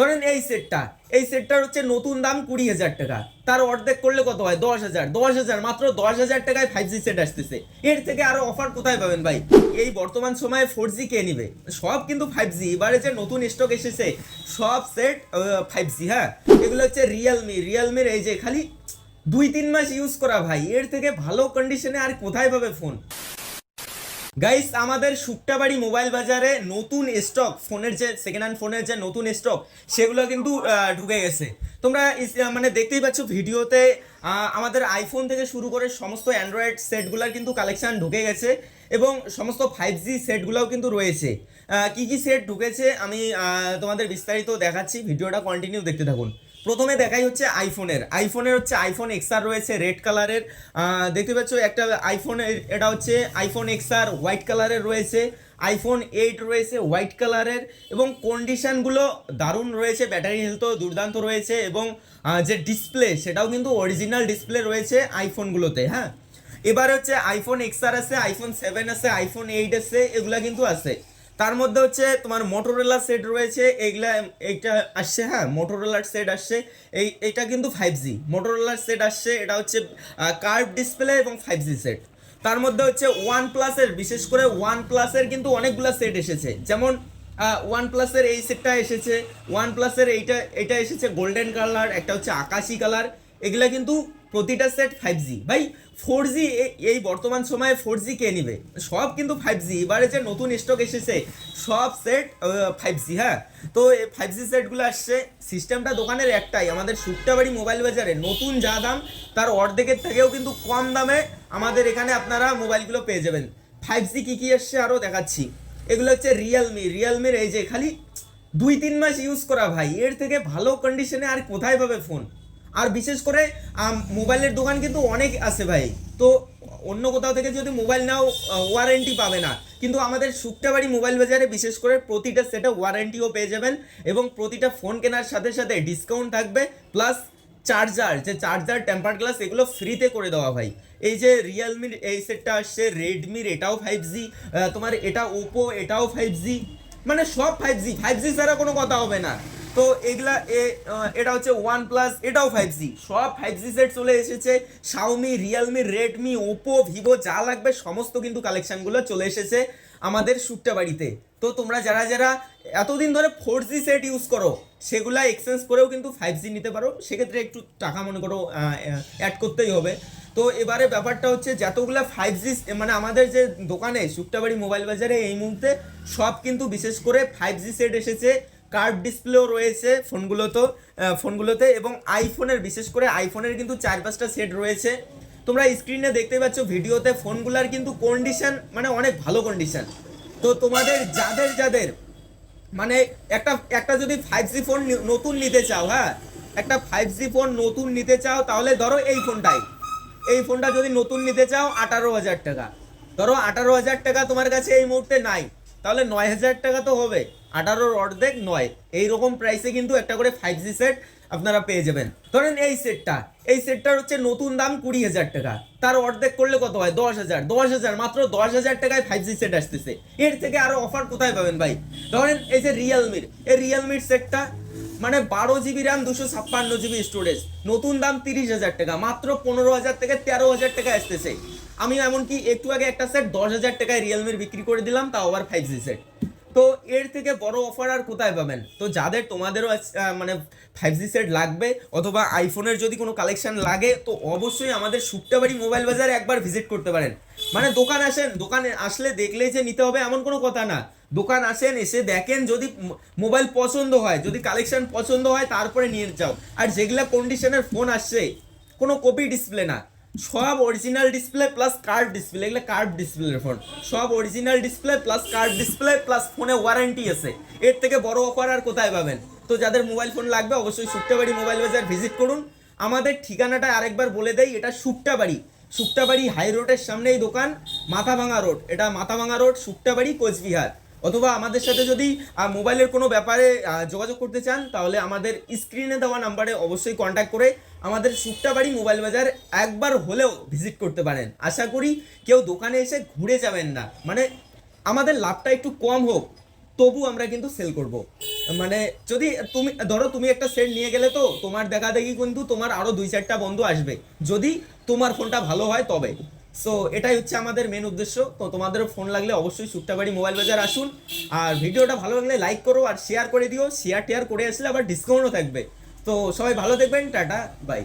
ধরেন এই সেটটা এই সেটটার হচ্ছে নতুন দাম কুড়ি হাজার টাকা। তার অর্ধেক করলে কত হয়? দশ হাজার। দশ হাজার, মাত্র দশ হাজার টাকায় ফাইভ জি সেট আসতেছে। এর থেকে আরও অফার কোথায় পাবেন ভাই? এই বর্তমান সময়ে ফোর জি কে নিবে? সব কিন্তু ফাইভ জি এবারে যে নতুন স্টক এসেছে, সব সেট ফাইভ জি হ্যাঁ? এগুলো হচ্ছে রিয়েলমি রিয়েলমির এই যে খালি দুই, তিন মাস ইউজ করা ভাই। এর থেকে ভালো কন্ডিশনে আর কোথায় পাবে ফোন গাইস আমাদের শুক্তাবাড়ি মোবাইল বাজারে নতুন স্টক ফোনের যে সেকেন্ড হ্যান্ড ফোনের যে নতুন স্টক সেগুলো কিন্তু ঢুকে গেছে। তোমরা মানে দেখতেই পাচ্ছ ভিডিওতে আমাদের আইফোন থেকে শুরু করে সমস্ত অ্যান্ড্রয়েড সেটগুলোর কিন্তু কালেকশন ঢুকে গেছে এবং সমস্ত ফাইভ জি সেটগুলোও কিন্তু রয়েছে। কি কি সেট ঢুকেছে আমি তোমাদের বিস্তারিত দেখাচ্ছি। ভিডিওটা কন্টিনিউ দেখতে থাকুন। প্রথমে দেখাই হচ্ছে আইফোনের আইফোনের হচ্ছে আইফোন এক্সআর রয়েছে রেড কালারের দেখতে পাচ্ছ, একটা আইফোন এটা হচ্ছে আইফোন এক্সআর হোয়াইট কালারের রয়েছে আইফোন এইট রয়েছে হোয়াইট কালারের এবং কন্ডিশনগুলো দারুণ রয়েছে ব্যাটারি হেলথও দুর্দান্ত রয়েছে এবং যে ডিসপ্লে সেটাও কিন্তু অরিজিনাল ডিসপ্লে রয়েছে আইফোনগুলোতে হ্যাঁ? এবার হচ্ছে আইফোন এক্সআর আছে আইফোন সেভেন আছে আইফোন এইট আছে, এগুলা কিন্তু আছে। তার মধ্যে হচ্ছে তোমার মোটোরোলা সেট রয়েছে, এইগুলা, এইটা আসছে হ্যাঁ মোটোরোলার সেট আসছে, এই এটা কিন্তু ফাইভ জি মোটোরোলার সেট আসছে, এটা হচ্ছে কার্ভ ডিসপ্লে এবং ফাইভ জি সেট তার মধ্যে হচ্ছে ওয়ান প্লাসের বিশেষ করে ওয়ান প্লাসের কিন্তু অনেকগুলো সেট এসেছে। যেমন ওয়ান প্লাসের এই সেটটা এসেছে ওয়ান প্লাসের এইটা এটা এসেছে গোল্ডেন কালার একটা হচ্ছে আকাশি কালার এগুলা কিন্তু প্রতিটা সেট ফাইভ জি ভাই ফোর জি এই বর্তমান সময়ে ফোর জি কে নিবে? সব কিন্তু ফাইভ জি এবারে যে নতুন স্টক এসেছে, সব সেট ফাইভ জি হ্যাঁ? তো ফাইভ জি সেটগুলো আসছে সিস্টেমটা দোকানের একটাই, আমাদের সুট্টাবাড়ি মোবাইল বাজারে। নতুন যা দাম, তার অর্ধেকের থেকেও কিন্তু কম দামে আমাদের এখানে আপনারা মোবাইলগুলো পেয়ে যাবেন। ফাইভ জি কী কী এসছে আরও দেখাচ্ছি। এগুলো হচ্ছে রিয়েলমি রিয়েলমির এই যে খালি দুই, তিন মাস ইউজ করা ভাই। এর থেকে ভালো কন্ডিশনে আর কোথায় পাবে ফোন আর বিশেষ করে মোবাইলের দোকান কিন্তু অনেক আছে ভাই। তো অন্য কোথাও থেকে যদি মোবাইল নাও ওয়ারেন্টি পাবে না। কিন্তু আমাদের শুক্তাবাড়ি মোবাইল বাজারে বিশেষ করে প্রতিটা সেটে ওয়ারেন্টিও পেয়ে যাবেন এবং প্রতিটা ফোন কেনার সাথে সাথে ডিসকাউন্ট থাকবে প্লাস চার্জার যে চার্জার টেম্পার গ্লাস এগুলো ফ্রিতে করে দেওয়া ভাই। এই যে রিয়েলমির এই সেটটা আসছে রেডমির এটাও ফাইভ জি তোমার এটা ওপো এটাও ফাইভ জি মানে সব ফাইভ জি ফাইভ জি ছাড়া কোনো কথা হবে না। তো এগুলা এটা হচ্ছে ওয়ান প্লাস এটাও ফাইভ জি সব ফাইভ জি সেট চলে এসেছে। Xiaomi Realme Redmi Oppo Vivo যা লাগবে, সমস্ত কিন্তু কালেকশনগুলো চলে এসেছে আমাদের সুট্টা বাড়িতে। তো তোমরা যারা যারা এতদিন ধরে ফোর জি সেট ইউজ করো, সেগুলা এক্সচেঞ্জ করেও কিন্তু ফাইভ জি নিতে পারো। সেক্ষেত্রে একটু টাকা মনে করো অ্যাড করতেই হবে। তো এবারে ব্যাপারটা হচ্ছে, যতগুলো ফাইভ জি মানে আমাদের যে দোকানে শুক্তাবাড়ি মোবাইল বাজারে এই মুহূর্তে সব কিন্তু বিশেষ করে ফাইভ জি সেট এসেছে। কার্ভ ডিসপ্লেও রয়েছে ফোনগুলোতে ফোনগুলোতে এবং আইফোনের, বিশেষ করে আইফোনের কিন্তু চার পাঁচটা সেট রয়েছে। তোমরা স্ক্রিনে দেখতে পাচ্ছ ভিডিওতে ফোনগুলোর কিন্তু কন্ডিশন মানে অনেক ভালো কন্ডিশন তো তোমাদের যাদের যাদের মানে একটা একটা যদি ফাইভ জি ফোন নতুন নিতে চাও হ্যাঁ? একটা ফাইভ জি ফোন নতুন নিতে চাও, তাহলে ধরো এই ফোনটাই এই ফোনটা যদি নতুন নিতে চাও, আঠারো হাজার টাকা। ধরো আঠারো হাজার টাকা তোমার কাছে এই মুহূর্তে নাই, তাহলে নয় হাজার টাকা তো হবে। আঠারোর অর্ধেক নয়। এই রকম প্রাইসে কিন্তু একটা করে ফাইভ জি সেট আপনারা পেয়ে যাবেন। ধরেন এই সেটটা এই সেটটার হচ্ছে নতুন দাম কুড়ি হাজার টাকা। তার অর্ধেক করলে কত হয়? দশ হাজার। দশ হাজার, মাত্র দশ হাজার টাকায় ফাইভ জি সেট আসতেছে। এর থেকে আরও অফার কোথায় পাবেন ভাই? ধরেন এই যে রিয়েলমির এই রিয়েলমির সেটটা মানে বারো জিবি র্যাম দুশো ছাপ্পান্ন জিবি স্টোরেজ নতুন দাম তিরিশ হাজার টাকা। মাত্র পনেরো হাজার থেকে তেরো হাজার টাকা আসতেছে। আমি এমনকি একটু আগে একটা সেট দশ হাজার টাকায় রিয়েলমির বিক্রি করে দিলাম, তাও আবার ফাইভ জি সেট তো এর থেকে বড় অফার আর কোথায় পাবেন? তো যাদের তোমাদেরও মানে ফাইভ জি সেট লাগবে অথবা আইফোনের যদি কোনো কালেকশন লাগে, তো অবশ্যই আমাদের শুক্তাবাড়ি মোবাইল বাজারে একবার ভিজিট করতে পারেন। মানে দোকান আসেন, দোকানে আসলে দেখলেই যে নিতে হবে এমন কোনো কথা না। দোকান আসেন, এসে দেখেন যদি মোবাইল পছন্দ হয়, যদি কালেকশন পছন্দ হয়, তারপরে নিয়ে যাও। আর যেগুলা কন্ডিশনের ফোন আসছে, কোনো কপি ডিসপ্লে না। সব original display plus card display এগুলো কার্ড ডিসপ্লের ফোন সব original display plus card display plus ফোনে ওয়ারেন্টি আছে। এর থেকে বড় অফার আর কোথায় পাবেন? তো যাদের মোবাইল ফোন লাগবে, অবশ্যই সুক্তাবাড়ি মোবাইল বাজার ভিজিট করুন। আমাদের ঠিকানাটা আরেকবার বলে দেই, এটা শুক্তাবাড়ি শুক্তাবাড়ি হাই রোডের সামনেই দোকান, মাথাভাঙা রোড এটা মাথাভাঙা রোড শুক্তাবাড়ি কোচবিহার। অথবা আমাদের সাথে যদি মোবাইলের কোনো ব্যাপারে যোগাযোগ করতে চান, তাহলে আমাদের স্ক্রিনে দেওয়া নাম্বারে অবশ্যই কন্ট্যাক্ট করে আমাদের শুক্তাবাড়ি মোবাইল বাজার একবার হলেও ভিজিট করতে পারেন। আশা করি কেউ দোকানে এসে ঘুরে যাবেন না। মানে আমাদের লাভটা একটু কম হোক, তবু আমরা কিন্তু সেল করব। মানে যদি তুমি, ধরো তুমি একটা সেট নিয়ে গেলে তো তোমার দেখা দেখি কিন্তু তোমার আরও দুই চারটা বন্ধু আসবে। যদি তোমার ফোনটা ভালো হয় তবে। সো এটাই হচ্ছে আমাদের মেন উদ্দেশ্য। তো তোমাদেরও ফোন লাগলে অবশ্যই সুট্টাবাড়ি মোবাইল বাজার আসুন। আর ভিডিওটা ভালো লাগলে লাইক করো আর শেয়ার করে দিও। শেয়ার টেয়ার করে আসলে আবার ডিসকাউন্টও থাকবে। তো সবাই ভালো দেখবেন, টাটা বাই